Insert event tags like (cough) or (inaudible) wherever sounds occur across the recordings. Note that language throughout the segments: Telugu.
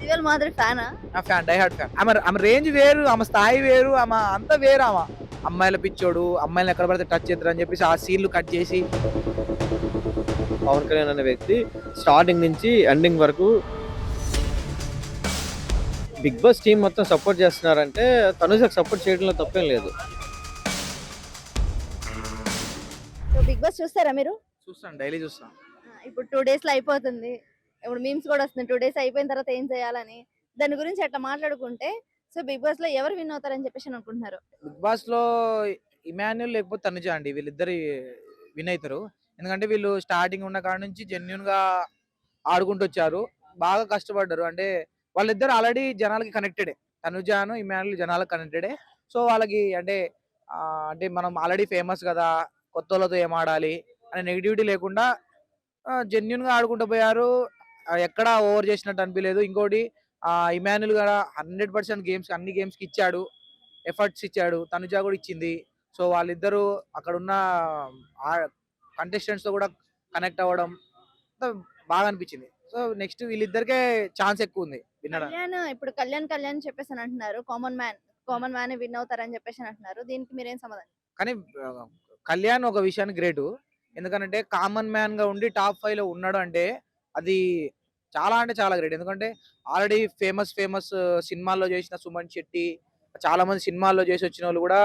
దివ్యల్ మాదిరి ఫ్యానా? నా ఫ్యాన్ డై హార్ట్ ఫ్యాన్. ఆమె ఆమె రేంజ్ వేరు ఆమె స్థాయి వేరు ఆమె అంతా వేరు ఆమె. అమ్మాయిల పిచ్చోడు అమ్మాయిలు ఎక్కడ పడితే టచ్ చేద్దరు అని చెప్పేసి ఆ సీన్లు కట్ చేసి పవన్ కళ్యాణ్ అనే వ్యక్తి స్టార్టింగ్ నుంచి ఎండింగ్ వరకు బిగ్ బాస్ టీం మొత్తం సపోర్ట్ చేస్తున్నారంటే తనుజకు సపోర్ట్ చేయడంలో తప్పేం లేదు. సో బిగ్ బాస్ చూస్తారా మీరు? చూస్తాను డైలీ చూస్తాను. ఇప్పుడు టూ డేస్లో అయిపోతుంది. ఇప్పుడు మీమ్స్ కూడా వస్తుంది టూ డేస్ అయిపోయిన తర్వాత ఏం చేయాలని? దాని గురించి అట్లా మాట్లాడుకుంటే సో బిగ్ బాస్లో ఎవరు విన్ అవుతారని చెప్పేసి అనుకుంటున్నారు? బిగ్ బాస్లో ఇమాన్యుల్ లేకపోతే తనుజ అండి. వీళ్ళిద్దరు విన్ అవుతారు. ఎందుకంటే వీళ్ళు స్టార్టింగ్ ఉన్న కాడ నుంచి జెన్యున్గా ఆడుకుంటూ వచ్చారు. బాగా కష్టపడ్డారు. అంటే వాళ్ళిద్దరు ఆల్రెడీ జనాలకి కనెక్టెడే తనుజాను ఇమాన్యుల్ జనాలకు కనెక్టెడే సో వాళ్ళకి అంటే అంటే మనం ఆల్రెడీ ఫేమస్ కదా కొత్త వాళ్ళతో ఏం ఆడాలి? అనే నెగిటివిటీ లేకుండా జెన్యున్గా ఆడుకుంటూ పోయారు. ఎక్కడా ఓవర్ చేసినట్టు అనిపించలేదు ఇంకోటి ఆ ఇమాన్యుల్ కూడా హండ్రెడ్ పర్సెంట్ గేమ్స్ అన్ని గేమ్స్కి ఇచ్చాడు. ఎఫర్ట్స్ ఇచ్చాడు. తనుజ కూడా ఇచ్చింది. సో వాళ్ళిద్దరూ అక్కడ ఉన్న కంటెస్టెంట్స్తో కూడా కనెక్ట్ అవ్వడం బాగా అనిపించింది. సో నెక్స్ట్ వీళ్ళిద్దరికే ఛాన్స్ ఎక్కువ ఉంది. కళ్యాణ్ ఇప్పుడు కళ్యాణ్ కళ్యాణ్ చెప్పేసి అని అంటున్నారు. Common man common man win అవుతారని చెప్పేసి అని అంటున్నారు. దీనికి మీరేం సమాధానం? కానీ కళ్యాణ్ ఒక విషయానికి గ్రేటు. ఎందుకంటే కామన్ మ్యాన్గా ఉండి టాప్ ఫైవ్లో ఉన్నాడు అంటే అది చాలా అంటే చాలా గ్రేట్ ఎందుకంటే ఆల్రెడీ ఫేమస్ ఫేమస్ సినిమాల్లో చేసిన సుమన్ శెట్టి చాలా మంది సినిమాల్లో చేసి వచ్చిన వాళ్ళు కూడా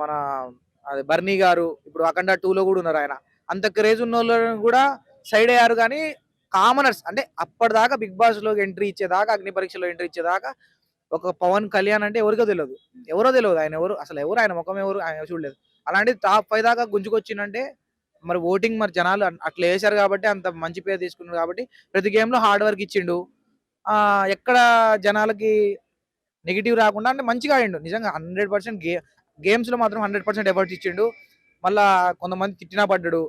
మన అది బర్నీ గారు ఇప్పుడు అఖండ టూ లో కూడా ఉన్నారు ఆయన. అంత క్రేజ్ ఉన్న వాళ్ళు కూడా సైడ్ అయ్యారు కానీ కామనర్స్ అంటే అప్పటిదాకా బిగ్ బాస్లో ఎంట్రీ ఇచ్చేదాకా అగ్ని పరీక్షలో ఎంట్రీ ఇచ్చేదాకా ఒక పవన్ కళ్యాణ్ అంటే ఎవరికో తెలియదు. ఎవరో తెలియదు ఆయన ఎవరు అసలు ఎవరు ఆయన ముఖం ఎవరు ఆయన చూడలేదు. అలాంటి టాప్ ఫైవ్ దాకా గుంజుకొచ్చిందంటే మరి ఓటింగ్ మరి జనాలు అట్లా వేశారు కాబట్టి అంత మంచి పేరు తీసుకున్నారు కాబట్టి ప్రతి గేమ్లో హార్డ్ వర్క్ ఇచ్చిండు. ఎక్కడ జనాలకి నెగిటివ్ రాకుండా అంటే మంచిగా ఆడిండు. నిజంగా హండ్రెడ్ పర్సెంట్ గే గేమ్స్ మాత్రం హండ్రెడ్ పర్సెంట్ ఎఫర్ట్స్ ఇచ్చిండు. మళ్ళా కొంతమంది తిట్టినా పడ్డాడు.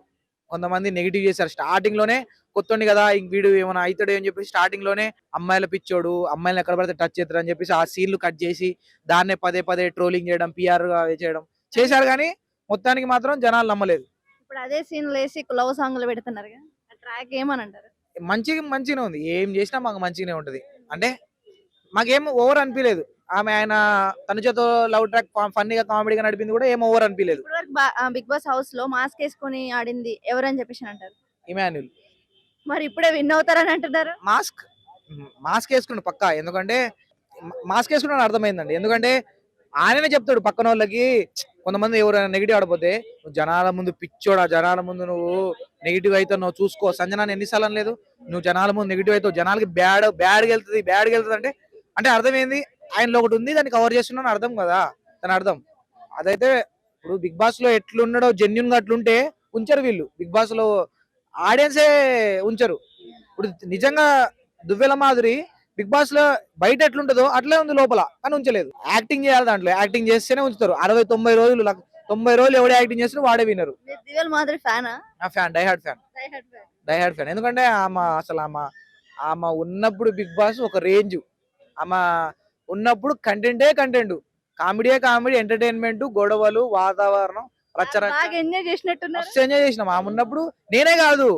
కొంతమంది నెగిటివ్ చేశారు. స్టార్టింగ్లోనే కొత్తండి కదా ఇంక వీడు ఏమైనా అవుతాడు అని చెప్పేసి స్టార్టింగ్లోనే అమ్మాయిల పిచ్చోడు అమ్మాయిలు ఎక్కడ పడితే టచ్ చేస్తారు అని చెప్పేసి ఆ సీన్లు కట్ చేసి దాన్నే పదే పదే ట్రోలింగ్ చేయడం పిఆర్గా చేయడం చేశారు కానీ మొత్తానికి మాత్రం జనాలు నమ్మలేదు. ఇప్పుడు అదే సీన్ లేసి లవ్ సాంగ్లు పెడుతున్నారు ఆ ట్రాక్ ఏమని అంటారు మంచి మంచిగానే ఉంది. ఏం చేసినా మాకు మంచిగానే ఉంటది. అంటే మాకేం ఓవర్ అనిపించలేదు ఆమె ఆయన తనుజతో లవ్ ట్రాక్ ఫన్నీగా కామెడీగా నడిపింది కూడా ఏం ఓవర్ అనిపించలేదు బిగ్ బాస్ హౌస్లో మాస్క్ వేసుకొని ఆడింది ఎవరని చెప్పేసి అంటారు? ఇమాన్యుల్. మరి ఇప్పుడే విన్ అవుతారని అంటున్నారు? మాస్క్? మాస్క్ వేసుకున్నాడు పక్కా. ఎందుకంటే మాస్క్ వేసుకున్నాడు అర్థమైందండి. ఎందుకంటే ఆయననే చెప్తాడు పక్కన వాళ్ళకి కొంతమంది ఎవరైనా నెగిటివ్ ఆడిపోతే నువ్వు జనాల ముందు పిచ్చోడా జనాల ముందు నువ్వు నెగిటివ్ అయితే నువ్వు చూసుకో. సంజనాన్ని ఎన్నిసార్లు అనలేదు. నువ్వు జనాల ముందు నెగిటివ్ అవుతావు జనాలకి బ్యాడ్ బ్యాడ్కి వెళ్తుంది బ్యాడ్కి వెళ్తుంది అంటే అంటే అర్థం ఏంది ఆయనలో ఒకటి ఉంది దాన్ని కవర్ చేస్తున్నాను అర్థం కదా? దాని అర్థం. అదైతే ఇప్పుడు బిగ్ బాస్లో ఎట్లున్నాడో జెన్యున్గా అట్లుంటే ఉంచరు వీళ్ళు. బిగ్ బాస్లో ఆడియన్సే ఉంచరు. ఇప్పుడు నిజంగా దువ్వెల మాదిరి బిగ్ బాస్లో బయట ఎట్లుంటుందో అట్లే ఉంది లోపల కానీ ఉంచలేదు. యాక్టింగ్ చేయాలి దాంట్లో యాక్టింగ్ చేస్తేనే ఉంచుతారు. అరవై తొంభై రోజులు తొంభై రోజులు ఎవడు యాక్టింగ్ చేసినా వాడే వినరు ఫ్యానా డై ఫ్యాన్ డై ఫ్యాన్ ఎందుకంటే ఆమె అసలు ఆమె ఆమె ఉన్నప్పుడు బిగ్ బాస్ ఒక రేంజ్ ఆమె ఉన్నప్పుడు కంటెంటే కంటెంట్ కామెడీయే కామెడీ ఎంటర్టైన్మెంట్ గొడవలు వాతావరణం ఎంజాయ్ చేసినాం. ఆమె ఉన్నప్పుడు నేనే కాదు.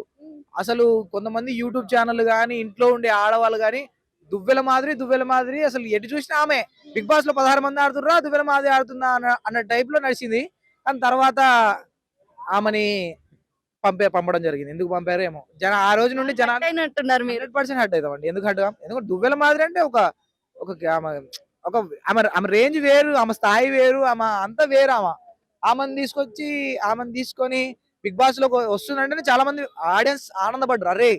అసలు కొంతమంది యూట్యూబ్ ఛానల్ గానీ ఇంట్లో ఉండే ఆడవాళ్ళు గానీ దువ్వెల మాదిరి దువ్వెల మాదిరి అసలు ఎటు చూసినా ఆమె. బిగ్ బాస్లో పదహారు మంది ఆడుతుర్రా దువ్వెల మాదిరి ఆడుతుందా అన్న అన్న టైప్లో నడిచింది. కానీ తర్వాత ఆమెని పంపే పంపడం జరిగింది. ఎందుకు పంపారో ఏమో. జన ఆ రోజు నుండి జనాలు హండ్రెడ్ పర్సెంట్ హర్ట్ అవుతామండి. ఎందుకు హర్ట్ ఎందుకంటే దువ్వెల మాదిరి అంటే ఒక ఒక ఆమె ఒక ఆమె ఆమె రేంజ్ వేరు ఆమె స్థాయి వేరు ఆమె అంతా వేరు ఆమె. ఆమెను తీసుకొచ్చి ఆమెను తీసుకొని బిగ్ బాస్లో వస్తుందంటేనే చాలా మంది ఆడియన్స్ ఆనందపడ్డారు. అరే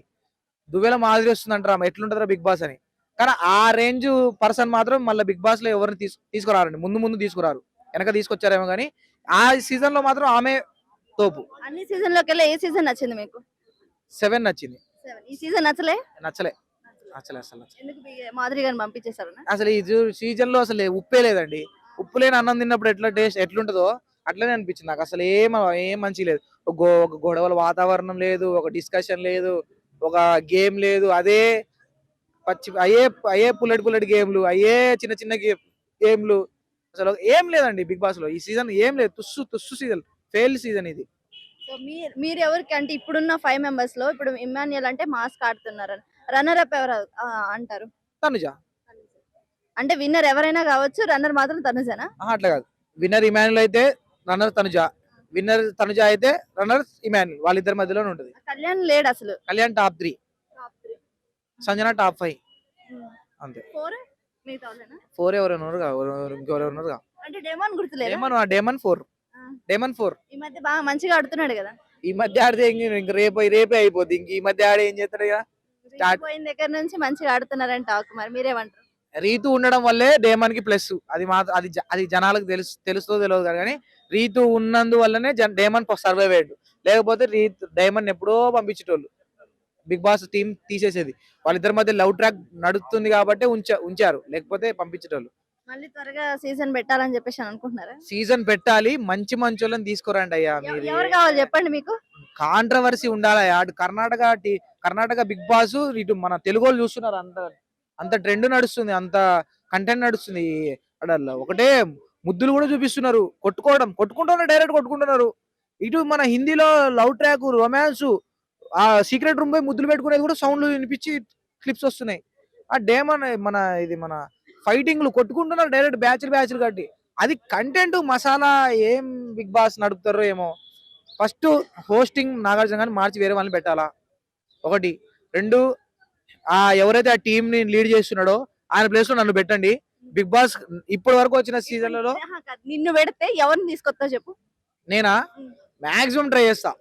దువ్వెల మాదిరి వస్తుందంటారు ఆమె. ఎట్లుంటుందిరా బిగ్ బాస్ అని. కానీ ఆ రేంజ్ పర్సన్ మాత్రం మళ్ళీ బిగ్ బాస్లో ఎవరిని తీసు తీసుకురారండి. ముందు ముందు తీసుకురారు. వెనక తీసుకొచ్చారేమో కానీ ఆ సీజన్లో మాత్రం ఆమె తోపు. అన్ని సీజన్లోకి ఏ సీజన్ నచ్చింది మీకు? సెవెన్ నచ్చింది. ఈ సీజన్ నచ్చలే? నచ్చలే. నచ్చలే అసలు. ఎందుకు గారిని పంపించేశారు అసలు ఈ సీజన్లో అసలు ఉప్పే లేదండి. ఉప్పు లేని అన్నం తిన్నప్పుడు ఎట్లా టేస్ట్ ఎట్లుంటుందో అట్లనే అనిపించింది నాకు. అసలు ఏం ఏం మంచి లేదు. ఒక గొడవల వాతావరణం లేదు ఒక డిస్కషన్ లేదు ఒక గేమ్ లేదు అదే పచ్చి అయ్యే అయ్యే పుల్లటి పుల్లటి గేమ్లు అయ్యే చిన్న చిన్న గేమ్లు. అసలు ఏం లేదండి బిగ్ బాస్లో ఈ సీజన్ ఏం లేదు. తుస్సు తుస్సు సీజన్ ఫెయిల్ సీజన్ ఇది. సో మీరు మీరు ఎవరికి అంటే ఇప్పుడున్న ఫైవ్ మెంబర్స్లో ఇప్పుడు ఇమాన్యుయల్ అంటే మాస్క్ ఆడుతున్నారు. రన్నర్ అప్ ఎవరు అంటారు? తనుజ. అంటే విన్నర్ ఎవరైనా కావచ్చు రన్నర్ మాత్రం తనుజనా? అట్లా కాదు. విన్నర్ ఇమాన్యుల్ అయితే రన్నర్ తనుజ. విన్నర్ తనుజ అయితే రన్నర్ ఇమాన్యుల్ వాళ్ళిద్దరి మధ్యలోనే ఉంటుంది. కళ్యాణ్ లేడు అసలు. Kalyan top three. Sanjana top five. అంతే. ఫోర్ ఎవరు. అంటే డెమాన్ గుర్తులేదు? Demon Demon four. Demon four ఈ మధ్య బాగా మంచిగా ఆడుతున్నాడు కదా. ఈ మధ్య ఆడితే ఇంక రేపు రేపే అయిపోద్ది. ఇంక ఈ మధ్య ఆడి ఏం చేస్తాడు Start. పోయిన దగ్గర నుంచి మంచిగా ఆడుతున్నారని టాక్ మరి. మీరేమంటారు? రీతు ఉండడం వల్లే డేమన్కి ప్లస్ అది మా అది అది జనాలకు తెలుసు తెలుస్తో తెలియదు కాదు కానీ రీతు ఉన్నందువల్లనే డేమన్ సర్వైవ్ అయ్యాడు. లేకపోతే రీతు డైమండ్ ఎప్పుడో పంపించేటోళ్ళు. బిగ్ బాస్ టీం తీసేసేది. వాళ్ళిద్దరి మధ్య లవ్ ట్రాక్ నడుస్తుంది కాబట్టి ఉంచ ఉంచారు. లేకపోతే పంపించేటోళ్ళు. మళ్ళీ త్వరగా సీజన్ పెట్టాలని చెప్పేసి అని అనుకుంటున్నారా? సీజన్ పెట్టాలి. మంచి మంచి వాళ్ళని తీసుకురండి అయ్యా మీరు ఎవరు కావాలి చెప్పండి మీకు? కాంట్రవర్సీ ఉండాలి. అటు కర్ణాటక కర్ణాటక బిగ్ బాస్ ఇటు మన తెలుగు వాళ్ళు చూస్తున్నారు అంత అంత ట్రెండ్ నడుస్తుంది. అంత కంటెంట్ నడుస్తుంది అడల్లా. ఒకటే ముద్దులు కూడా చూపిస్తున్నారు. కొట్టుకోవడం. కొట్టుకుంటున్నారు డైరెక్ట్ కొట్టుకుంటున్నారు. ఇటు మన హిందీలో లవ్ ట్రాక్ రొమాన్స్ ఆ సీక్రెట్ రూమ్ పోయి ముద్దులు పెట్టుకునేది కూడా సౌండ్లు వినిపించి క్లిప్స్ వస్తున్నాయి. ఆ డేమన్ మన ఇది మన ఫైటింగ్లు కొట్టుకుంటున్నారు డైరెక్ట్ బ్యాచ్లు బ్యాచ్లు కట్టి అది కంటెంట్ మసాలా ఏం బిగ్ బాస్ నడుపుతారో ఏమో. ఫస్ట్ హోస్టింగ్ నాగార్జున గారిని మార్చి వేరే వాళ్ళని పెట్టాలా? ఒకటి. రెండు ఆ ఎవరైతే ఆ టీం ని లీడ్ చేస్తున్నాడో ఆయన ప్లేస్లో నన్ను పెట్టండి. బిగ్ బాస్ ఇప్పటి వరకు వచ్చిన సీజన్లలో. నిన్ను పెడితే ఎవరిని తీసుకొస్తావు చెప్పు. నేనా. మాక్సిమం ట్రై చేస్తా.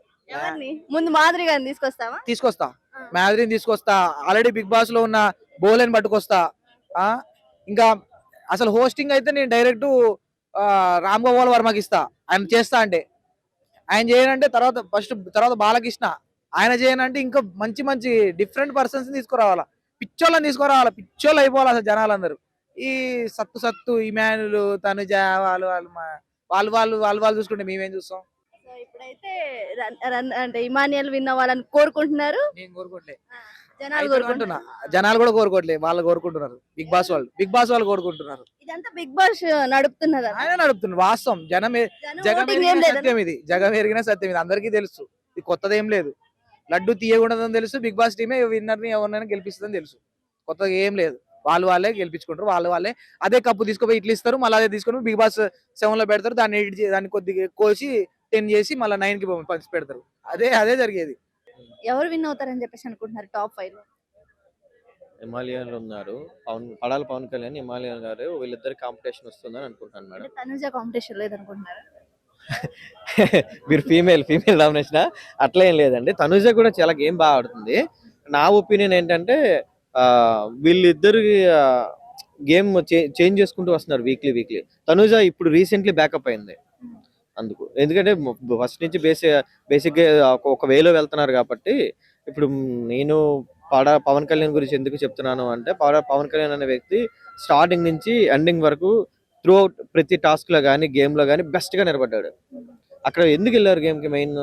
ముందు మాదిరి గారిని తీసుకొస్తావా? తీసుకొస్తా. ఆ. మ్యాదరిని తీసుకొస్తా. ఆల్రెడీ బిగ్ బాస్లో ఉన్న బోలెని పట్టుకొస్తా. ఆ? ఇంకా అసలు హోస్టింగ్ అయితే నేను డైరెక్ట్ రామ్ గోపాల్ వర్మకి ఇస్తా. ఆయన చేస్తా అంటే. ఆయన చేయనంటే తర్వాత ఫస్ట్ తర్వాత బాలకృష్ణ. ఆయన చేయనంటే ఇంకా మంచి మంచి డిఫరెంట్ పర్సన్స్ తీసుకురావాలా. పిచ్చోళ్ళని తీసుకురావాలా. పిచ్చోళ్ళు అయిపోవాలి అసలు జనాలందరూ. ఈ సత్తు సత్తు ఇమానులు తనుజ వాళ్ళు వాళ్ళు వాళ్ళు వాళ్ళు వాళ్ళు వాళ్ళు చూసుకుంటే మేమేం చూస్తాం? సో ఇప్పుడైతే రన్- రన్- అంటే ఇమానియల్ విన్ అవ్వాలని కోరుకుంటున్నారు. నేను కోరుకోవట్లే జనాలు అంటున్నా జనాలు కూడా కోరుకోవట్లే వాళ్ళు కోరుకుంటున్నారు. బిగ్ బాస్ వాళ్ళు బిగ్ బాస్ వాళ్ళు కోరుకుంటున్నారు. ఇదంతా బిగ్ బాస్ నడుపుతున్నదా? ఆయన నడుపుతున్నారు వాస్తవం. జనం ఏ- జగం ఏం ఎరిగిన సత్యం ఇది. జగం ఎరిగిన సత్యం ఇది. అందరికీ తెలుసు. ఇది కొత్తదేం లేదు. లడ్డు తీయకూడదని తెలుసు. బిగ్ బాస్ టీమే విన్నర్ని ఎవరినైనా గెలిపిస్తుందని తెలుసు. కొత్తగా ఏం లేదు. వాళ్ళు వాళ్ళే గెలిపించుకుంటారు. వాళ్ళు వాళ్ళే అదే కప్పు తీసుకుపోయి ఇట్లా ఇస్తారు. మళ్ళీ అదే తీసుకొని బిగ్ బాస్ సెవెన్లో పెడతారు. దాన్ని దాన్ని కొద్దిగా కోసి టెన్ చేసి మళ్ళీ నైన్కి పంచి పెడతారు. అదే అదే జరిగేది. ఎవరు విన్ అవుతారని చెప్పేసి అనుకుంటున్నారు టాప్ ఫైవ్లో? హిమాలయన్లు ఉన్నారు. పవన్ పడాల పవన్ కళ్యాణ్ హిమాలయన్ గారు వీళ్ళిద్దరు కాంపిటీషన్ వస్తుందని అనుకుంటున్నాను మేడం. తనుజ కాంపిటీషన్ లేదనుకుంటున్నారా? (laughs) మీరు ఫీమేల్ ఫీమేల్ డామినేషన్ అట్లా ఏం లేదండి. తనుజ కూడా చాలా గేమ్ బాగా ఆడుతుంది. నా ఒపీనియన్ ఏంటంటే వీళ్ళిద్దరు గేమ్ చేంజ్ చేసుకుంటూ వస్తున్నారు వీక్లీ వీక్లీ. తనుజ ఇప్పుడు రీసెంట్లీ బ్యాకప్ అయింది. అందుకు. ఎందుకంటే ఫస్ట్ నుంచి బేసిక్ బేసిక్గా ఒక- ఒక వేలో వెళ్తున్నారు కాబట్టి ఇప్పుడు నేను పాడ పవన్ కళ్యాణ్ గురించి ఎందుకు చెప్తున్నాను అంటే పాడ పవన్ కళ్యాణ్ అనే వ్యక్తి స్టార్టింగ్ నుంచి ఎండింగ్ వరకు త్రూ అవుట్ ప్రతి టాస్క్లో కానీ గేమ్లో కానీ బెస్ట్గా నిలబడ్డాడు. అక్కడ ఎందుకు వెళ్ళారు గేమ్కి మెయిన్?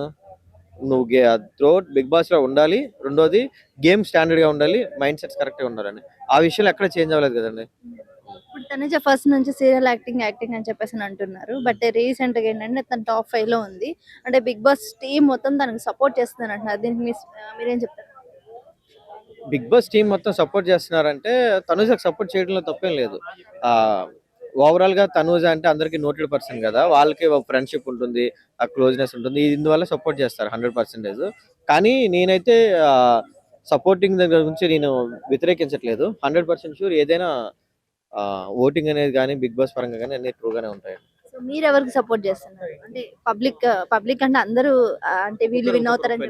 నువ్వు త్రూ అవుట్ బిగ్ బాస్లో ఉండాలి. రెండోది గేమ్ స్టాండర్డ్గా ఉండాలి. మైండ్ సెట్స్ కరెక్ట్గా ఉండాలని. ఆ విషయంలో ఎక్కడ చేంజ్ అవ్వలేదు కదండి. ఇప్పుడు తనుజ ఫస్ట్ నుంచి సీరియల్ యాక్టింగ్ యాక్టింగ్ అని చెప్పేసి అని అంటున్నారు. బట్ రీసెంట్గా ఏంటంటే తన టాప్ ఫైవ్లో ఉంది. అంటే బిగ్ బాస్ టీమ్ మొత్తం తనకు సపోర్ట్ చేస్తుంది అంటున్నారు. దీనికి మీ- మీరేం చెప్తారు? బిగ్ బాస్ టీం మొత్తం సపోర్ట్ చేస్తున్నారంటే తనుజకు సపోర్ట్ చేయడంలో తప్పేం లేదు. ఓవరాల్గా తనుజ అంటే అందరికి నోటెడ్ పర్సన్ కదా. వాళ్ళకి ఫ్రెండ్షిప్ ఉంటుంది ఆ క్లోజ్నెస్ ఉంటుంది. ఇందువల్ల సపోర్ట్ చేస్తారు హండ్రెడ్ పర్సెంటేజ్ కానీ నేనైతే సపోర్టింగ్ దగ్గర గురించి నేను వ్యతిరేకించట్లేదు. హండ్రెడ్ పర్సెంట్ షూర్ ఏదైనా ఓటింగ్ అనేది కానీ బిగ్ బాస్ పరంగా కానీ అన్ని ట్రూగానే ఉంటాయి సో మీరు ఎవరికి సపోర్ట్ చేస్తున్నారు? అంటే పబ్లిక్ పబ్లిక్ అంటే అందరూ అంటే వీళ్ళు విన్ అవుతారని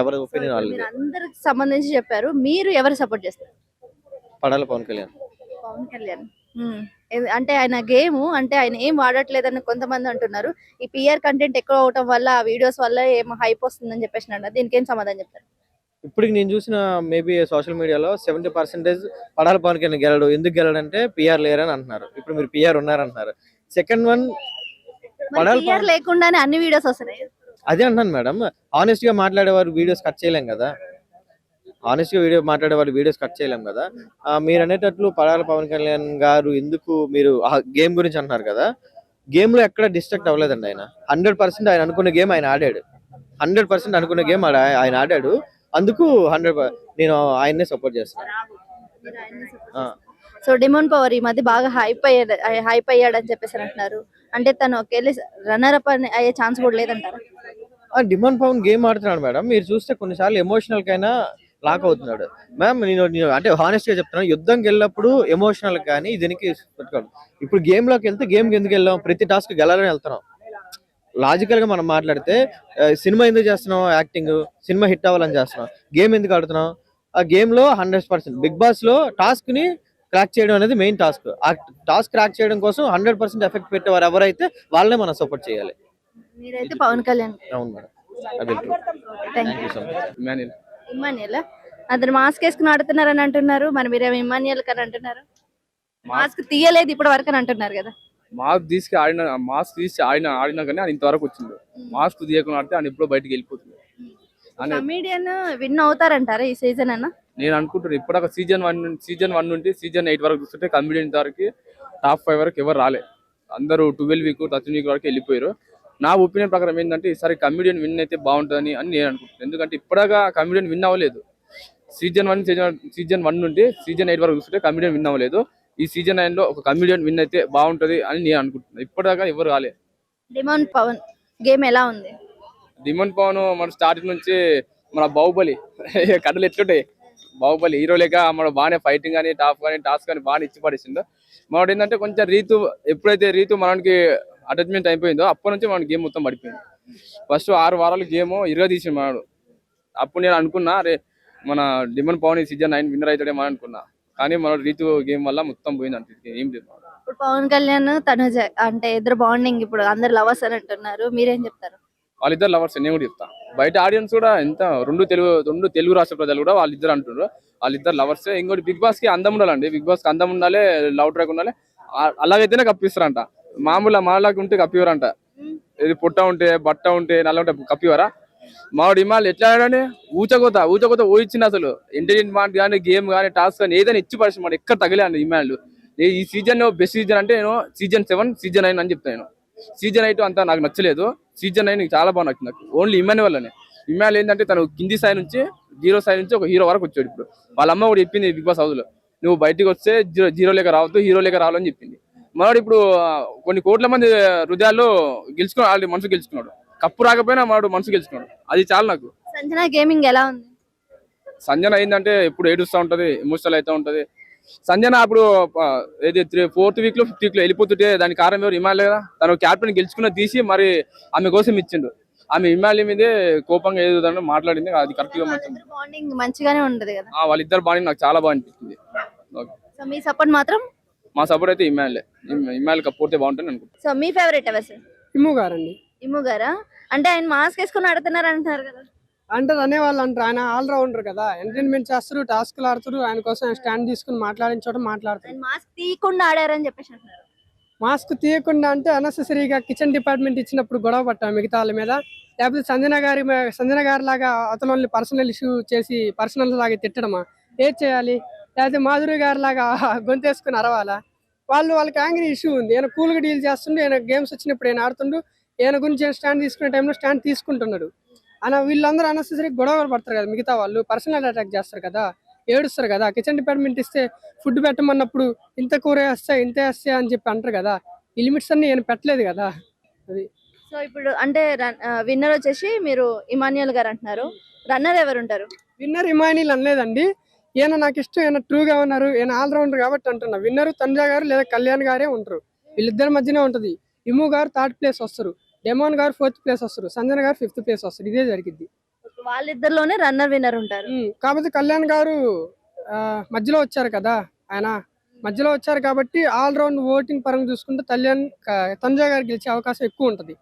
ఎవరి ఒపీనియన్ అందరికి సంబంధించి చెప్పారు. మీరు ఎవరు సపోర్ట్ చేస్తారు? పడాలి పవన్ కళ్యాణ్. పవన్ కళ్యాణ్. అంటే ఆయన గేమ్ అంటే ఆయన ఏం వాడట్లేదని కొంతమంది అంటున్నారు. ఈ పిఆర్ కంటెంట్ ఎక్కువ అవటం వల్ల ఆ వీడియోస్ వల్ల ఏం హైప్ వస్తుందని చెప్పేసి దీనికి ఏం సమాధానం చెప్తారు? ఇప్పటికి నేను చూసిన మేబీ సోషల్ మీడియాలో సెవెంటీ పర్సెంటేజ్ పడాలి పవన్ కళ్యాణ్ గెలడు. ఎందుకు గెలడంటే పిఆర్ లేరని అంటున్నారు. ఇప్పుడు మీరు పిఆర్ ఉన్నారంటున్నారు. సెకండ్ వన్ పడాలి పిఆర్ లేకుండానే అన్ని వీడియోస్ వస్తున్నాయి. అదే అంటున్నాను మేడం. ఆనెస్ట్గా మాట్లాడేవారు వీడియోస్ కట్ చేయలేం కదా. ఆనెస్ట్గా వీడియో మాట్లాడేవారు వీడియోస్ కట్ చేయలేం కదా. మీరు అనేటట్లు పడాలి పవన్ కళ్యాణ్ గారు ఎందుకు మీరు ఆ గేమ్ గురించి అంటున్నారు కదా. గేమ్లో ఎక్కడ డిస్ట్రాక్ట్ అవ్వలేదండి ఆయన. హండ్రెడ్ పర్సెంట్ ఆయన అనుకున్న గేమ్ ఆయన ఆడాడు. హండ్రెడ్ పర్సెంట్ అనుకున్న గేమ్ ఆయన ఆడాడు. అందుకు హండ్రెడ్ నేను ఆయన్నే సపోర్ట్ చేస్తాను. సో డిమోన్ పవర్ ఈ మధ్య బాగా హైప్ అయ్యాడు హైప్ అయ్యాడని చెప్పేసి అంటున్నారు. అంటే తను ఒకేళ్ళి రన్నర్ అప్ అయ్యే ఛాన్స్ కూడా లేదంటారా? ఆ డిమాండ్ పవన్ గేమ్ ఆడుతున్నాడు మేడం. మీరు చూస్తే కొన్నిసార్లు ఎమోషనల్ కైనా లాక్ అవుతున్నాడు. మ్యామ్ నేను నేను అంటే హానెస్ట్గా చెప్తున్నాను యుద్ధంకి వెళ్ళినప్పుడు ఎమోషనల్ కానీ దీనికి పెట్టుకోండి ఇప్పుడు గేమ్లోకి వెళ్తే గేమ్కి ఎందుకు వెళ్ళాం? ప్రతి టాస్క్ గెలాలని వెళ్తున్నాం. లాజికల్గా మనం మాట్లాడితే సినిమా ఎందుకు చేస్తున్నాం యాక్టింగ్? సినిమా హిట్ అవ్వాలని చేస్తున్నాం గేమ్ ఎందుకు ఆడుతున్నాం ఆ గేమ్లో హండ్రెడ్ పర్సెంట్. బిగ్ బాస్లో టాస్క్ని క్రాక్ చేయడం అనేది మెయిన్ టాస్క్. ఆ టాస్క్ క్రాక్ చేయడం కోసం హండ్రెడ్ పర్సెంట్ ఎఫెక్ట్ పెట్టేవారు ఎవరైతే వాళ్ళనే మనం సపోర్ట్ చేయాలి. మీరైతే పవన్ కళ్యాణ్. అవును మేడం. అది thank you so much Emmanuel. అతను మాస్క్ వేసుకుని ఆడుతున్నారని అంటున్నారు. మరి మీరేమో ఇమ్మాన్యుయల్ కని అంటున్నారు? మాస్క్ తీయలేదు ఇప్పటి వరకు అని అంటున్నారు కదా. మాస్క్ తీసుకు ఆడిన మాస్క్ తీసి ఆడిన ఆడినా కానీ ఆయన ఇంతవరకు వచ్చింది. మాస్క్ తీయకుండా ఆడితే ఆయన ఎప్పుడో బయటికి వెళ్ళిపోతుంది. అని కమీడియన్ విన్ అవుతారంటారా ఈ సీజన్ అన్న నేను అనుకుంటున్నాను ఇప్పటిదాకా సీజన్ వన్ సీజన్ వన్ నుండి సీజన్ ఎయిట్ వరకు చూస్తుంటే కమిడియన్ వరకు టాప్ ఫైవ్ వరకు ఎవరు రాలే. అందరూ ట్వెల్వ్ వీక్ థర్టీన్ వీక్ వరకు వెళ్ళిపోయారు. నా ఒపీనియన్ ప్రకారం ఏంటంటే ఈసారి కమిడియన్ విన్ అయితే బాగుంటుందని అని నేను అనుకుంటున్నాను ఎందుకంటే ఇప్పటిదాకా కమిడియన్ విన్ అవ్వలేదు. Season one season season one నుండి సీజన్ ఎయిట్ వరకు చూస్తుంటే కమిడియన్ విన్ అవ్వలేదు. ఈ సీజన్ నైన్లో ఒక కమిడియన్ విన్ అయితే బాగుంటది అని నేను అనుకుంటున్నాను ఇప్పటిదాకా ఎవరు రాలే. డిమాండ్ పవన్ గేమ్ ఎలా ఉంది? డిమన్ పవన్ మన స్టార్టింగ్ నుంచి మన బాహుబలి. కథలు ఎట్లుంటాయి? బాహుబలి హీరో లేక మన బాగానే ఫైటింగ్ కానీ టాప్ కానీ టాస్క్ కానీ బాగా ఇచ్చి పడేసిండు. మనోడు ఏంటంటే కొంచెం రీతు ఎప్పుడైతే రీతు మనకి అటాచ్మెంట్ అయిపోయిందో అప్పటి నుంచి మన గేమ్ మొత్తం పడిపోయింది. ఫస్ట్ ఆరు వారాలు గేమ్ ఇరవై తీసి మనడు. అప్పుడు నేను అనుకున్నా రే మన demon Pavan season nine winner అవుతాడేమో అని అనుకున్నా. కానీ మన రీతు గేమ్ వల్ల మొత్తం పోయింది అంతే ఏం లేదు ఇప్పుడు పవన్ కళ్యాణ్ తనుజ అంటే ఇద్దరు బాండింగ్ ఇప్పుడు అందరు లవర్స్ అని అంటున్నారు మీరేం చెప్తారు? వాళ్ళిద్దరు లవర్స్ నేను కూడా చెప్తా. బయట ఆడియన్స్ కూడా ఎంత రెండు తెలుగు రెండు తెలుగు రాష్ట్ర ప్రజలు కూడా వాళ్ళిద్దరు అంటున్నారు. వాళ్ళిద్దరు లవర్స్ ఇంకోటి బిగ్ బాస్కి అందం ఉండాలండి. బిగ్ బాస్కి అందం ఉండాలి లవ్ ట్రాక్ ఉండాలి. అలాగైతేనే కప్పిస్తారంట. మామూలు మాలాగా ఉంటే కప్పివరంట ఇది పుట్ట ఉంటే బట్ట ఉంటే నల్ల ఉంటే కప్పివరా మావాడు ఇమాల్ ఎట్లా ఆడాడని ఊచకోత ఊచకోత ఊహించింది అసలు. ఎంటర్టైన్మెంట్ కానీ గేమ్ కానీ టాస్క్ కానీ ఏదైనా ఇచ్చి పరిస్థితి మాట ఎక్కడ తగిలాడు ఇమాల్ ఈ సీజన్ బెస్ట్ సీజన్ అంటే నేను సీజన్ సెవెన్ సీజన్ నైన్ అని చెప్తాను సీజన్ ఎయిట్ అంతా నాకు నచ్చలేదు. సీజన్ నైన్ చాలా బాగా నచ్చింది నాకు. ఓన్లీ ఇమాన్ వల్లనే. ఇమాన్ ఏంటంటే తను కింది స్థాయి నుంచి జీరో స్థాయి నుంచి ఒక హీరో వరకు వచ్చాడు ఇప్పుడు. వాళ్ళ అమ్మ కూడా చెప్పింది బిగ్ బాస్ హౌస్లో నువ్వు బయటికి వస్తే జీరో జీరో లేక రావద్దు హీరో లేక రావాలని చెప్పింది. మనోడు ఇప్పుడు కొన్ని కోట్ల మంది హృదయాల్లో గెలుచుకున్నాడు ఆల్రెడీ మనసు గెలుచుకున్నాడు. కప్పు రాకపోయినా మనోడు మనసు గెలుచుకున్నాడు. అది చాలా నాకు. సంజన గేమింగ్ ఎలా ఉంది? సంజన ఏంటంటే ఎప్పుడు ఏడుస్తూ ఉంటది ఎమోషనల్ అవుతూ ఉంటది. సంజన అప్పుడు ఏది త్రీ ఫోర్త్ వీక్లో ఫిఫ్త్ వీక్లో వెళ్ళిపోతుంటే దానికి కారణం ఎవరు హిమాలయ కదా? తను క్యాప్టెన్ గెలుచుకున్న తీసి మరి ఆమె కోసం ఇచ్చిండు. ఆమె హిమాలయ మీదే కోపంగా ఏదో మాట్లాడింది అది కరెక్ట్గా మంచిది బాండింగ్ మంచిగానే ఉంటది కదా? ఆ, వాళ్ళిద్దరు బాడీ నాకు చాలా బాగా. సో మీ సపోర్ట్ మాత్రం? మా సపోర్ట్ అయితే ఇమాన్లే ఇమాన్లు కప్పోతే బాగుంటుంది అనుకుంటున్నాను సో మీ ఫేవరెట్ ఎవరు సార్? గారండి. ఇమ్ము గారా? అంటే ఆయన మాస్క్ వేసుకుని ఆడుతున్నారు అంటున్నారు కదా. అంటారు అనేవాళ్ళు అంటారు. ఆయన ఆల్రౌండర్ కదా. ఎంటర్టైన్మెంట్ చేస్తారు టాస్క్లు ఆడుతారు ఆయన కోసం ఆయన స్టాండ్ తీసుకుని మాట్లాడిన చోట మాట్లాడతారు ఆయన మాస్క్ తీయకుండా ఆడారని చెప్పేసి అంటున్నారు. మాస్క్ తీయకుండా అంటే అనెసెసరీగా కిచెన్ డిపార్ట్మెంట్ ఇచ్చినప్పుడు గొడవ పట్టాం మిగతా వాళ్ళ మీద. లేకపోతే సంజన గారి సంజన గారి లాగా అతను పర్సనల్ ఇష్యూ చేసి పర్సనల్ లాగా తిట్టడమా? ఏం చేయాలి? లేకపోతే మాధురి గారి లాగా (laughs) గొంతేసుకుని అరవాలా? వాళ్ళు వాళ్ళకి యాంగ్రీ ఇష్యూ ఉంది. ఈయన కూల్గా డీల్ చేస్తుండు ఈయన గేమ్స్ వచ్చినప్పుడు ఈయన ఆడుతుండు. ఈయన గురించి స్టాండ్ తీసుకునే టైంలో స్టాండ్ తీసుకుంటున్నాడు. అన్న వీళ్ళందరూ అనెసెసరీ గొడవలు పడతారు కదా మిగతా వాళ్ళు పర్సనల్ అటాక్ చేస్తారు కదా ఏడుస్తారు కదా కిచెన్ డిపార్ట్మెంట్ ఇస్తే ఫుడ్ పెట్టమన్నప్పుడు ఇంత కూర వేస్తా ఇంత వేస్తా అని చెప్పి అంటారు కదా ఈ లిమిట్స్ అన్ని ఈయన పెట్టలేదు కదా. అది. సో ఇప్పుడు అంటే విన్నర్ వచ్చేసి మీరు ఇమాన్యుయల్ గారు అంటున్నారు. రన్నర్ ఎవరు ఉంటారు విన్నర్ ఇమానీలు అనలేదండి. ఈయన నాకు ఇష్టం ఈయన ట్రూగా ఉన్నారు ఈయన ఆల్రౌండర్ కాబట్టి అంటున్నా. విన్నర్ తనుజా గారు లేదా కళ్యాణ్ గారే ఉంటారు. వీళ్ళిద్దరి మధ్యనే ఉంటది. ఇము గారు థర్డ్ ప్లేస్ వస్తారు. డెమోన్ గారు ఫోర్త్ ప్లేస్ వస్తారు సంజన గారు ఫిఫ్త్ ప్లేస్ వస్తారు ఇదే జరిగింది వాళ్ళిద్దరిలోనే రన్నర్ విన్నర్ ఉంటారు. కాకపోతే కళ్యాణ్ గారు మధ్యలో వచ్చారు కదా ఆయన మధ్యలో వచ్చారు కాబట్టి ఆల్ రౌండ్ ఓటింగ్ పరంగా చూసుకుంటే కళ్యాణ్ తనుజా గారు గెలిచే అవకాశం ఎక్కువ ఉంటది.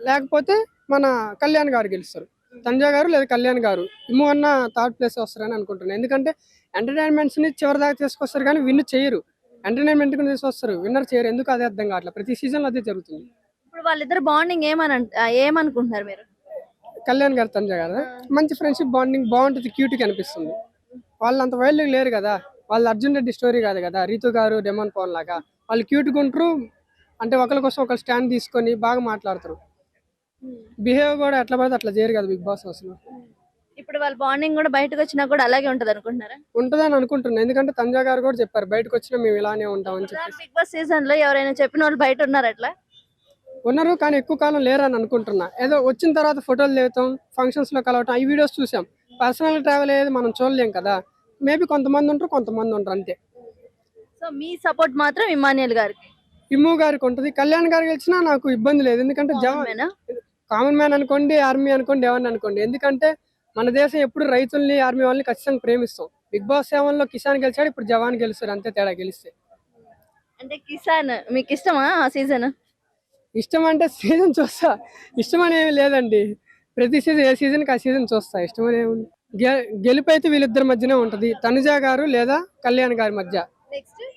లేకపోతే మన కళ్యాణ్ గారు గెలుస్తారు. తనుజా గారు లేదా కళ్యాణ్ గారు ఇమ్ము అన్న థర్డ్ ప్లేస్ వస్తారని అనుకుంటున్నాను ఎందుకంటే ఎంటర్టైన్మెంట్స్ని చివరి దాకా తీసుకొస్తారు కానీ విన్ చేయరు. ఎంటర్టైన్మెంట్ తీసుకొస్తారు విన్నర్ చేయరు. ఎందుకు అదే అర్థం కావట్లేదు. ప్రతి సీజన్లో అదే జరుగుతుంది. వాళ్ళిద్దరు బాండింగ్ ఏమని ఏమనుకుంటున్నారు మీరు? కళ్యాణ్ గారు తనుజా గారు మంచి ఫ్రెండ్షిప్ బాండింగ్ బాగుంటుంది క్యూట్ అనిపిస్తుంది. వాళ్ళు అంత వైల్డ్ లేరు కదా వాళ్ళు అర్జున్ రెడ్డి స్టోరీ కాదు కదా రీతు గారు డెమన్ పవన్ లాగా వాళ్ళు క్యూట్ గుంటారు అంటే ఒకరి కోసం ఒకరు స్టాండ్ తీసుకొని బాగా మాట్లాడతారు. బిహేవ్ కూడా ఎట్లా పడితే అట్లా చేయరు కదా బిగ్ బాస్ అసలు ఇప్పుడు వాళ్ళ బాండింగ్ కూడా బయటకు వచ్చినా కూడా అలాగే ఉంటది అనుకుంటున్నారా? ఉంటుందని అనుకుంటున్నాను ఎందుకంటే తంజా గారు కూడా చెప్పారు బయటకు వచ్చినా మేము ఇలానే ఉంటామని చెప్పేసి. బిగ్ బాస్ సీజన్లో ఎవరైనా చెప్పిన వాళ్ళు బయట ఉన్నారు అట్లా? ఉన్నారు కానీ ఎక్కువ కాలం లేరని అనుకుంటున్నా. ఏదో వచ్చిన తర్వాత ఫోటోలు దిగుతాం ఫంక్షన్స్లో కలవటం ఈ వీడియోస్ చూసాం. పర్సనల్ ట్రావెల్ అయ్యేది మనం చూడలేం కదా. మేబీ కొంతమంది ఉంటారు కొంతమంది ఉంటారు అంతే. సో మీ సపోర్ట్ మాత్రం ఇమానియల్ గారికి? ఇమ్ము గారికి ఉంటుంది. కళ్యాణ్ గారికి వచ్చినా నాకు ఇబ్బంది లేదు. ఎందుకంటే జవాన్ కామన్ మ్యాన్ అనుకోండి ఆర్మీ అనుకోండి ఎవరిని అనుకోండి. ఎందుకంటే మన దేశం ఎప్పుడు రైతుల్ని ఆర్మీ వాళ్ళని ఖచ్చితంగా ప్రేమిస్తాం. బిగ్ బాస్ సెవెన్లో కిసాన్ గెలిచాడు ఇప్పుడు జవాన్ గెలుస్తాడు అంతే తేడా గెలిస్తే. అంటే కిసాన్ మీకు ఇష్టమా ఆ సీజన్ ఇష్టం అంటే సీజన్ చూస్తా. ఇష్టం అని ఏమి లేదండి. ప్రతి సీజన్ ఏ సీజన్కి ఆ సీజన్ చూస్తా. ఇష్టం అని ఏముంది గె- గెలుపు అయితే వీళ్ళిద్దరి మధ్యనే ఉంటది. తనుజ గారు లేదా కళ్యాణ్ గారి మధ్య.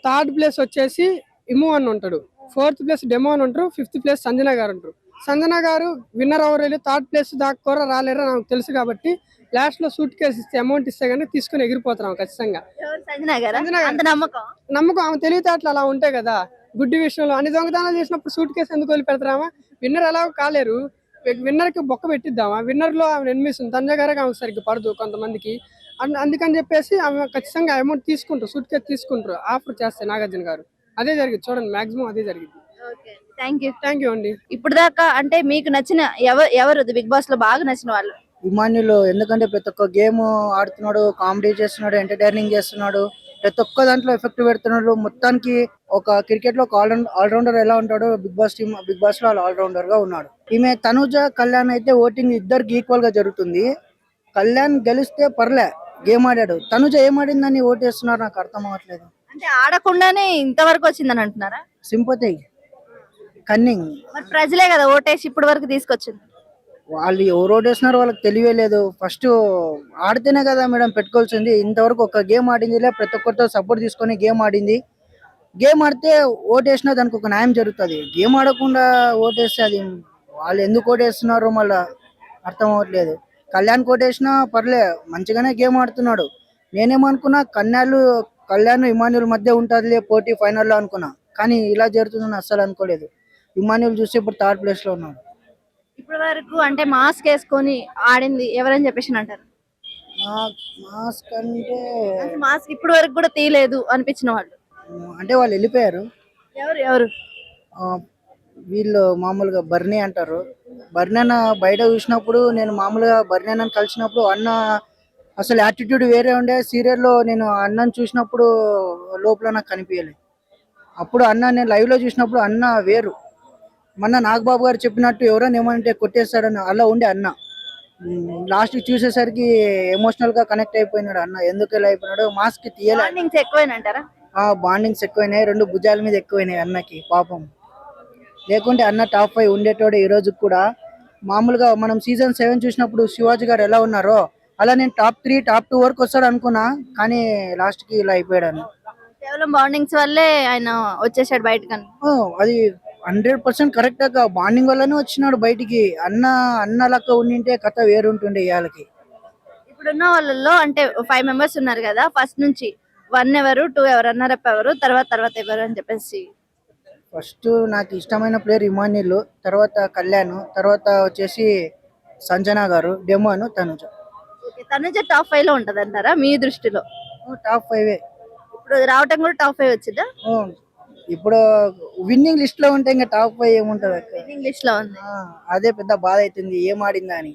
థర్డ్ ప్లేస్ వచ్చేసి ఇము అని ఉంటాడు. ఫోర్త్ ప్లేస్ డెమో అని ఉంటారు. ఫిఫ్త్ ప్లేస్ సంజన గారు ఉంటారు. సంజన గారు విన్నర్ అవ్వలేదు. థర్డ్ ప్లేస్ దాకా కూడా రాలేరు నాకు తెలుసు కాబట్టి లాస్ట్లో సూట్ కేసు ఇస్తే అమౌంట్ ఇస్తే కానీ తీసుకుని ఎగిరిపోతున్నాం ఖచ్చితంగా. నమ్మకం? నమ్మకం. ఆమె తెలివితేటలు అలా ఉంటాయి కదా. గుడ్డి విషయంలో అన్ని దొంగతనాలు చేసినప్పుడు సూట్ కేసు ఎందుకు వదిలి పెడతామా విన్నర్ ఎలా కాలేరు. విన్నర్కి బొక్క పెట్టిద్దామా? విన్నర్లో ఆమె ఎనిమిస్తుంది తంజా గారికి ఆమె సరిగ్గా పడదు కొంతమందికి. అందుకని చెప్పేసి ఆమె ఖచ్చితంగా అమౌంట్ తీసుకుంటారు. సూట్ కేసు తీసుకుంటారు. ఆఫర్ చేస్తాయి నాగార్జున గారు. అదే జరిగింది. చూడండి మాక్సిమం అదే జరిగింది. థ్యాంక్ యూ థ్యాంక్ యూ అండి. ఇప్పుడు దాకా అంటే మీకు నచ్చిన ఎవరు ఎవరు? బిగ్ బాస్లో బాగా నచ్చిన వాళ్ళు. ఇమాన్యుల్ ఎందుకంటే ప్రతి ఒక్క గేమ్ ఆడుతున్నాడు కామెడీ చేస్తున్నాడు ఎంటర్టైనింగ్ చేస్తున్నాడు. ప్రతి ఒక్క దాంట్లో ఎఫెక్ట్ పెడుతున్నాడు. మొత్తానికి ఒక క్రికెట్లో ఆల్ ఆల్రౌండర్ ఎలా ఉంటాడో బిగ్ బాస్ టీమ్ బిగ్ బాస్లో ఆల్రౌండర్గా ఉన్నాడు. ఈమె తనుజ కళ్యాణ్ అయితే ఓటింగ్ ఇద్దరికి ఈక్వల్గా జరుగుతుంది. కళ్యాణ్ గెలిస్తే పర్లే గేమ్ ఆడాడు. తనుజ ఏం ఆడిందని ఓటేస్తున్నారు నాకు అర్థం అవ్వట్లేదు. అంటే ఆడకుండానే ఇంతవరకు వచ్చిందని అంటున్నారా? సింపతి. కన్నింగ్. ప్రజలే కదా ఓటేసి ఇప్పటి వరకు తీసుకొచ్చింది. వాళ్ళు ఎవరు ఓటేస్తున్నారు వాళ్ళకి తెలివే లేదు. ఫస్ట్ ఆడితేనే కదా మేడం పెట్టుకోవాల్సింది. ఇంతవరకు ఒక గేమ్ ఆడిందిలే ప్రతి ఒక్కరితో సపోర్ట్ తీసుకొని గేమ్ ఆడింది. గేమ్ ఆడితే ఓటేసినా దానికి ఒక న్యాయం జరుగుతుంది. గేమ్ ఆడకుండా ఓటేస్తే అది వాళ్ళు ఎందుకు ఓటేస్తున్నారో మళ్ళా అర్థం అవ్వట్లేదు. కళ్యాణ్ కోటేసినా పర్లే మంచిగానే గేమ్ ఆడుతున్నాడు. నేనేమనుకున్నా కన్యాలు కళ్యాణ్ ఇమాన్యుల్ మధ్య ఉంటుందిలే పోటీ ఫైనల్లో అనుకున్నా. కానీ ఇలా జరుగుతుందని అస్సలు అనుకోలేదు. ఇమాన్యుల్ చూస్తే ఇప్పుడు థర్డ్ ప్లేస్లో ఉన్నాడు. ఇప్పటి వరకు అంటే మాస్క్ వేసుకొని ఆడింది ఎవరని చెప్పేసి అంటారు? మాస్క్ అంటే మాస్క్ ఇప్పటి వరకు కూడా తీయలేదు అనిపించిన వాళ్ళు. అంటే వాళ్ళు వెళ్ళిపోయారు. ఎవరు ఎవరు? ఆ, వీళ్ళు మామూలుగా బర్నీ అంటారు. బర్నీ అన్న బయట చూసినప్పుడు నేను మామూలుగా బర్నీ అన్నని కలిసినప్పుడు అన్న అసలు యాటిట్యూడ్ వేరే ఉండే. సీరియల్లో నేను అన్నని చూసినప్పుడు లోపల నాకు కనిపించలేదు అప్పుడు అన్న నేను లైవ్లో చూసినప్పుడు అన్న వేరు. మొన్న నాగబాబు గారు చెప్పినట్టు ఎవరైనా ఏమంటే కొట్టేస్తాడని అలా ఉండే అన్న. లాస్ట్ చూసేసరికి ఎమోషనల్గా కనెక్ట్ అయిపోయినాడు అన్న. ఎందుకు ఇలా అయిపోయినాడు మాస్క్ తీయలే బాండింగ్స్ ఎక్కువేనంటారా? ఆ బాండింగ్స్ ఎక్కువైనాయి. రెండు భుజాల మీద ఎక్కువైనాయి అన్నకి పాపం. లేకుంటే అన్న టాప్ ఫైవ్ ఉండేటోడే ఈ రోజు కూడా. మామూలుగా మనం సీజన్ సెవెన్ చూసినప్పుడు శివాజీ గారు ఎలా ఉన్నారో అలా నేను టాప్ త్రీ టాప్ టూ వరకు వస్తాడు అనుకున్నా. కానీ లాస్ట్కి ఇలా అయిపోయాడు అన్న. కేవలం బాండింగ్స్ వల్లే ఆయన వచ్చేసాడు బయటకని. ఓ, అది హండ్రెడ్ పర్సెంట్ కరెక్ట్గా బాండింగ్ వల్లనే వచ్చినాడు బయటికి. అన్న అన్న లెక్క ఉండింటే కథ వేరుంటుండే ఇవాళకి ఇప్పుడున్న వాళ్ళల్లో అంటే ఫైవ్ మెంబర్స్ ఉన్నారు కదా ఫస్ట్ నుంచి వన్ ఎవరు టూ ఎవరు అన్నారు ఎవరు తర్వాత తర్వాత ఎవరు అని చెప్పేసి. ఫస్ట్ నాకు ఇష్టమైన ప్లేయర్ ఇమాన్యుల్ తర్వాత కళ్యాణ్ తర్వాత వచ్చేసి సంజన గారు డెమోను తనుజ. తనుజ టాప్ ఫైవ్లో ఉంటది అంటారా మీ దృష్టిలో? టాప్ ఫైవ్ ఇప్పుడు రావటం కూడా టాప్ ఫైవ్ వచ్చిందా? ఇప్పుడు విన్నింగ్ లిస్ట్లో ఉంటే ఇంకా టాప్ ఫైవ్ ఏముంటది అక్క? ఇంగ్లీష్లో ఉంది. ఆ, అదే పెద్ద బాధ అవుతుంది. ఏం ఆడిందా అని.